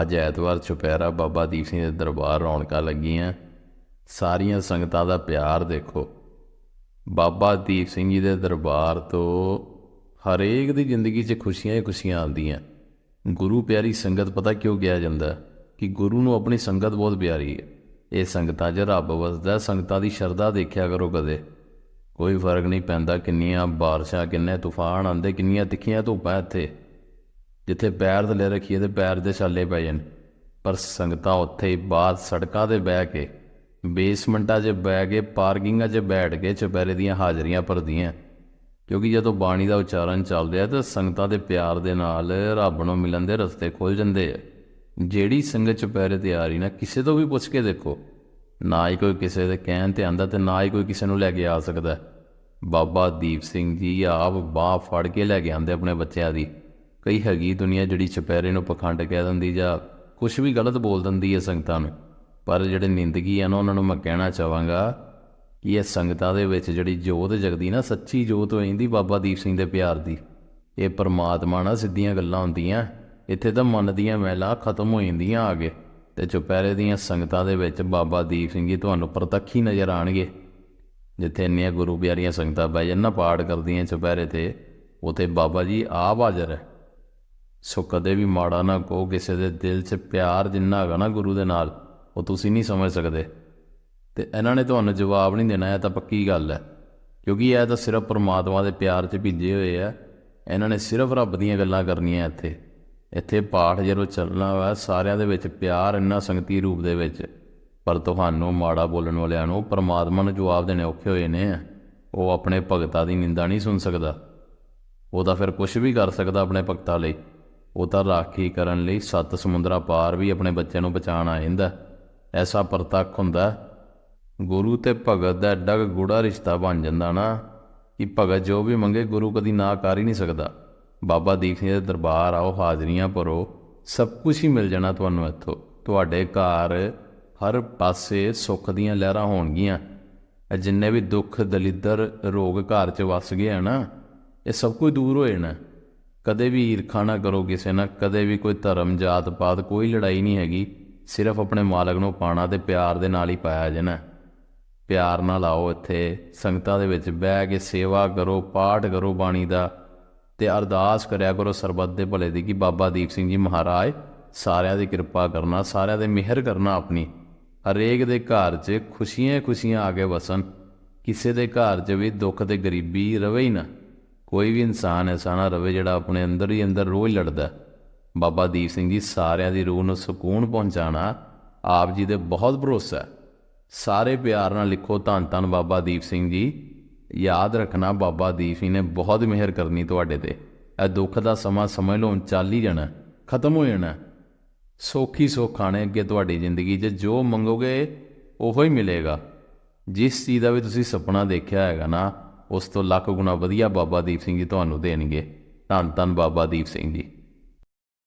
ਅੱਜ ਐਤਵਾਰ ਚੁਪਹਿਰਾ ਬਾਬਾ ਦੀਪ ਸਿੰਘ ਦੇ ਦਰਬਾਰ ਰੌਣਕਾਂ ਲੱਗੀਆਂ। ਸਾਰੀਆਂ ਸੰਗਤਾਂ ਦਾ ਪਿਆਰ ਦੇਖੋ। ਬਾਬਾ ਦੀਪ ਸਿੰਘ ਜੀ ਦੇ ਦਰਬਾਰ ਤੋਂ ਹਰੇਕ ਦੀ ਜ਼ਿੰਦਗੀ 'ਚ ਖੁਸ਼ੀਆਂ ਹੀ ਖੁਸ਼ੀਆਂ ਆਉਂਦੀਆਂ। ਗੁਰੂ ਪਿਆਰੀ ਸੰਗਤ ਪਤਾ ਕਿਉਂ ਕਿਹਾ ਜਾਂਦਾ? ਕਿ ਗੁਰੂ ਨੂੰ ਆਪਣੀ ਸੰਗਤ ਬਹੁਤ ਪਿਆਰੀ ਹੈ। ਇਹ ਸੰਗਤਾਂ 'ਚ ਰੱਬ ਵਸਦਾ, ਸੰਗਤਾਂ ਦੀ ਸ਼ਰਧਾ ਦੇਖਿਆ ਕਰੋ ਕਦੇ। ਕੋਈ ਫ਼ਰਕ ਨਹੀਂ ਪੈਂਦਾ ਕਿੰਨੀਆਂ ਬਾਰਿਸ਼ਾਂ, ਕਿੰਨੇ ਤੂਫਾਨ ਆਉਂਦੇ, ਕਿੰਨੀਆਂ ਤਿੱਖੀਆਂ ਧੁੱਪਾਂ ਇੱਥੇ। ਜਿੱਥੇ ਪੈਰ ਥੱਲੇ ਰੱਖੀਏ ਤੇ ਪੈਰ ਦੇ ਛਾਲੇ ਪੈ ਜਾਣ। ਪਰ ਸੰਗਤਾਂ ਉੱਥੇ ਹੀ ਬਾਹਰ ਸੜਕਾਂ ਤੇ ਬਹਿ ਕੇ, ਬੇਸਮੈਂਟਾਂ 'ਚ ਬਹਿ ਕੇ, ਪਾਰਕਿੰਗਾਂ 'ਚ ਬੈਠ ਕੇ ਚੁਪਹਿਰੇ ਦੀਆਂ ਹਾਜ਼ਰੀਆਂ ਭਰਦੀਆਂ। ਕਿਉਂਕਿ ਜਦੋਂ ਬਾਣੀ ਦਾ ਉਚਾਰਨ ਚੱਲਦਾ ਹੈ ਤਾਂ ਸੰਗਤਾਂ ਦੇ ਪਿਆਰ ਦੇ ਨਾਲ ਰੱਬ ਨੂੰ ਮਿਲਣ ਦੇ ਰਸਤੇ ਖੁੱਲ ਜਾਂਦੇ ਆ। ਜਿਹੜੀ ਸੰਗਤ ਚੁਪਹਿਰੇ ਤੇ ਆ ਰਹੀ ਨਾ, ਕਿਸੇ ਤੋਂ ਵੀ ਪੁੱਛ ਕੇ ਦੇਖੋ। ਨਾ ਹੀ ਕੋਈ ਕਿਸੇ ਦੇ ਕਹਿਣ ਤੇ ਆਂਦਾ ਤੇ ਨਾ ਹੀ ਕੋਈ ਕਿਸੇ ਨੂੰ ਲੈ ਕੇ ਆ ਸਕਦਾ। ਬਾਬਾ ਦੀਪ ਸਿੰਘ ਜੀ ਆਪ ਬਾਹ ਫੜ ਕੇ ਲੈ ਕੇ ਆਂਦੇ ਆਪਣੇ ਬੱਚਿਆਂ ਦੀ। ਕਈ ਹੈਗੀ ਦੁਨੀਆ ਜਿਹੜੀ ਚੁਪਹਿਰੇ ਨੂੰ ਪਖੰਡ ਕਹਿ ਦਿੰਦੀ ਜਾਂ ਕੁਝ ਵੀ ਗਲਤ ਬੋਲ ਦਿੰਦੀ ਹੈ ਸੰਗਤਾਂ ਨੂੰ। ਪਰ ਜਿਹੜੇ ਨਿੰਦਗੀ ਆ ਨਾ, ਉਹਨਾਂ ਨੂੰ ਮੈਂ ਕਹਿਣਾ ਚਾਹਾਂਗਾ ਕਿ ਇਹ ਸੰਗਤਾਂ ਦੇ ਵਿੱਚ ਜਿਹੜੀ ਜੋਤ ਜਗਦੀ ਨਾ, ਸੱਚੀ ਜੋਤ ਹੋ ਜਾਂਦੀ ਬਾਬਾ ਦੀਪ ਸਿੰਘ ਦੇ ਪਿਆਰ ਦੀ। ਇਹ ਪਰਮਾਤਮਾ ਨਾਲ ਸਿੱਧੀਆਂ ਗੱਲਾਂ ਹੁੰਦੀਆਂ, ਇੱਥੇ ਤਾਂ ਮਨ ਦੀਆਂ ਮੈਲਾਂ ਖਤਮ ਹੋ ਜਾਂਦੀਆਂ ਆ ਕੇ ਤੇ ਚੁਪਹਿਰੇ ਦੀਆਂ ਸੰਗਤਾਂ ਦੇ ਵਿੱਚ ਬਾਬਾ ਦੀਪ ਸਿੰਘ ਜੀ ਤੁਹਾਨੂੰ ਪ੍ਰਤੱਖ ਹੀ ਨਜ਼ਰ ਆਣਗੇ ਜਿੱਥੇ ਇੰਨੀਆਂ ਗੁਰੂ ਪਿਆਰੀਆਂ ਸੰਗਤਾਂ ਬਹਿ ਜਾਣ ਨਾ, ਪਾਠ ਕਰਦੀਆਂ ਚੁਪਹਿਰੇ ਤੇ, ਉਥੇ ਬਾਬਾ ਜੀ ਆਪ ਹਾਜ਼ਰ ਹੈ। ਸੋ ਕਦੇ ਵੀ ਮਾੜਾ ਨਾ ਕਹੋ ਕਿਸੇ ਦੇ ਦਿਲ 'ਚ ਪਿਆਰ ਜਿੰਨਾ ਹੈਗਾ ਨਾ ਗੁਰੂ ਦੇ ਨਾਲ, ਉਹ ਤੁਸੀਂ ਨਹੀਂ ਸਮਝ ਸਕਦੇ। ਤੇ ਇਹਨਾਂ ਨੇ ਤੁਹਾਨੂੰ ਜਵਾਬ ਨਹੀਂ ਦੇਣਾ, ਇਹ ਤਾਂ ਪੱਕੀ ਗੱਲ ਹੈ। ਕਿਉਂਕਿ ਇਹ ਤਾਂ ਸਿਰਫ ਪਰਮਾਤਮਾ ਦੇ ਪਿਆਰ 'ਚ ਭਿੱਜੇ ਹੋਏ ਆ। ਇਹਨਾਂ ਨੇ ਸਿਰਫ ਰੱਬ ਦੀਆਂ ਗੱਲਾਂ ਕਰਨੀਆਂ ਇੱਥੇ। ਇੱਥੇ ਪਾਠ ਜਦੋਂ ਚੱਲਣਾ ਵਾ, ਸਾਰਿਆਂ ਦੇ ਵਿੱਚ ਪਿਆਰ ਇੰਨਾ ਸੰਗਤੀ ਰੂਪ ਦੇ ਵਿੱਚ। ਪਰ ਤੁਹਾਨੂੰ ਮਾੜਾ ਬੋਲਣ ਵਾਲਿਆਂ ਨੂੰ ਪਰਮਾਤਮਾ ਨੂੰ ਜਵਾਬ ਦੇਣੇ ਔਖੇ ਹੋਏ ਨੇ। ਉਹ ਆਪਣੇ ਭਗਤਾਂ ਦੀ ਨਿੰਦਾ ਨਹੀਂ ਸੁਣ ਸਕਦਾ। ਉਹ ਤਾਂ ਫਿਰ ਕੁਝ ਵੀ ਕਰ ਸਕਦਾ ਆਪਣੇ ਭਗਤਾਂ ਲਈ। ਉਹ ਤਾਂ ਰਾਖੀ ਕਰਨ ਲਈ ਸੱਤ ਸਮੁੰਦਰਾਂ ਪਾਰ ਵੀ ਆਪਣੇ ਬੱਚਿਆਂ ਨੂੰ ਬਚਾਉਣ ਆ ਜਾਂਦਾ। ਐਸਾ ਪ੍ਰਤੱਖ ਹੁੰਦਾ, ਗੁਰੂ ਤੇ ਭਗਤ ਦਾ ਐਡਾ ਕੁ ਗੂੜਾ ਰਿਸ਼ਤਾ ਬਣ ਜਾਂਦਾ ਨਾ ਕਿ ਭਗਤ ਜੋ ਵੀ ਮੰਗੇ ਗੁਰੂ ਕਦੀ ਨਾ ਕਰ ਹੀ ਨਹੀਂ ਸਕਦਾ। ਬਾਬਾ ਦੀਪ ਸਿੰਘ ਦੇ ਦਰਬਾਰ ਆਓ, ਹਾਜ਼ਰੀਆਂ ਭਰੋ, ਸਭ ਕੁਝ ਹੀ ਮਿਲ ਜਾਣਾ ਤੁਹਾਨੂੰ ਇੱਥੋਂ। ਤੁਹਾਡੇ ਘਰ ਹਰ ਪਾਸੇ ਸੁੱਖ ਦੀਆਂ ਲਹਿਰਾਂ ਹੋਣਗੀਆਂ। ਜਿੰਨੇ ਵੀ ਦੁੱਖ, ਦਲਿੱਦਰ, ਰੋਗ ਘਰ 'ਚ ਵਸ ਗਏ ਆ ਨਾ, ਇਹ ਸਭ ਕੁਝ ਦੂਰ ਹੋ ਜਾਣਾ। ਕਦੇ ਵੀ ਈਰਖਾ ਨਾ ਕਰੋ ਕਿਸੇ ਨਾਲ, ਕਦੇ ਵੀ ਕੋਈ ਧਰਮ, ਜਾਤ ਪਾਤ, ਕੋਈ ਲੜਾਈ ਨਹੀਂ ਹੈਗੀ। ਸਿਰਫ ਆਪਣੇ ਮਾਲਕ ਨੂੰ ਪਾਣਾ ਤੇ ਪਿਆਰ ਦੇ ਨਾਲ ਹੀ ਪਾਇਆ ਜਾਣਾ। ਪਿਆਰ ਨਾਲ ਆਓ ਇੱਥੇ, ਸੰਗਤਾਂ ਦੇ ਵਿੱਚ ਬਹਿ ਕੇ ਸੇਵਾ ਕਰੋ, ਪਾਠ ਕਰੋ ਬਾਣੀ ਦਾ ਤੇ ਅਰਦਾਸ ਕਰਿਆ ਕਰੋ ਸਰਬੱਤ ਦੇ ਭਲੇ ਦੀ, ਕਿ ਬਾਬਾ ਦੀਪ ਸਿੰਘ ਜੀ ਮਹਾਰਾਜ ਸਾਰਿਆਂ ਦੀ ਕਿਰਪਾ ਕਰਨਾ, ਸਾਰਿਆਂ ਦੇ ਮਿਹਰ ਕਰਨਾ ਆਪਣੀ। ਹਰੇਕ ਦੇ ਘਰ 'ਚ ਖੁਸ਼ੀਆਂ ਖੁਸ਼ੀਆਂ ਆ ਕੇ ਵਸਣ। ਕਿਸੇ ਦੇ ਘਰ 'ਚ ਵੀ ਦੁੱਖ ਤੇ ਗਰੀਬੀ ਰਵੇ ਹੀ ਨਾ। ਕੋਈ ਵੀ ਇਨਸਾਨ ਐਸਾ ਨਾ ਰਵੇ ਜਿਹੜਾ ਆਪਣੇ ਅੰਦਰ ਹੀ ਅੰਦਰ ਰੋਜ਼ ਲੜਦਾ ਬਾਬਾ ਦੀਪ ਸਿੰਘ ਜੀ ਸਾਰਿਆਂ ਦੀ ਰੂਹ ਨੂੰ ਸਕੂਨ ਪਹੁੰਚਾਣਾ ਆਪ ਜੀ ਦੇ ਬਹੁਤ ਭਰੋਸਾ ਸਾਰੇ ਪਿਆਰ ਨਾਲ ਲਿਖੋ ਧੰਨ ਧੰਨ ਬਾਬਾ ਦੀਪ ਸਿੰਘ ਜੀ। ਯਾਦ ਰੱਖਣਾ ਬਾਬਾ ਦੀਪ ਜੀ ਨੇ ਬਹੁਤ ਮਿਹਰ ਕਰਨੀ ਤੁਹਾਡੇ ਤੇ। ਇਹ ਦੁੱਖ ਦਾ ਸਮਾਂ ਸਮਝ ਲਓ, ਚੱਲ ਹੀ ਜਾਣਾ ਖਤਮ ਹੋ ਜਾਣਾ ਸੌਖੀ ਸੁੱਖ ਆਣੇ ਅੱਗੇ ਤੁਹਾਡੀ ਜ਼ਿੰਦਗੀ 'ਚ ਜੋ ਮੰਗੋਗੇ ਉਹੋ ਹੀ ਮਿਲੇਗਾ। ਜਿਸ ਚੀਜ਼ ਦਾ ਵੀ ਤੁਸੀਂ ਸੁਪਨਾ ਦੇਖਿਆ ਹੈਗਾ ਨਾ ਉਸ ਤੋਂ ਲੱਖ ਗੁਣਾ ਵਧੀਆ ਬਾਬਾ ਦੀਪ ਸਿੰਘ ਜੀ ਤੁਹਾਨੂੰ ਦੇਣਗੇ। ਧੰਨ ਧੰਨ ਬਾਬਾ ਦੀਪ ਸਿੰਘ ਜੀ।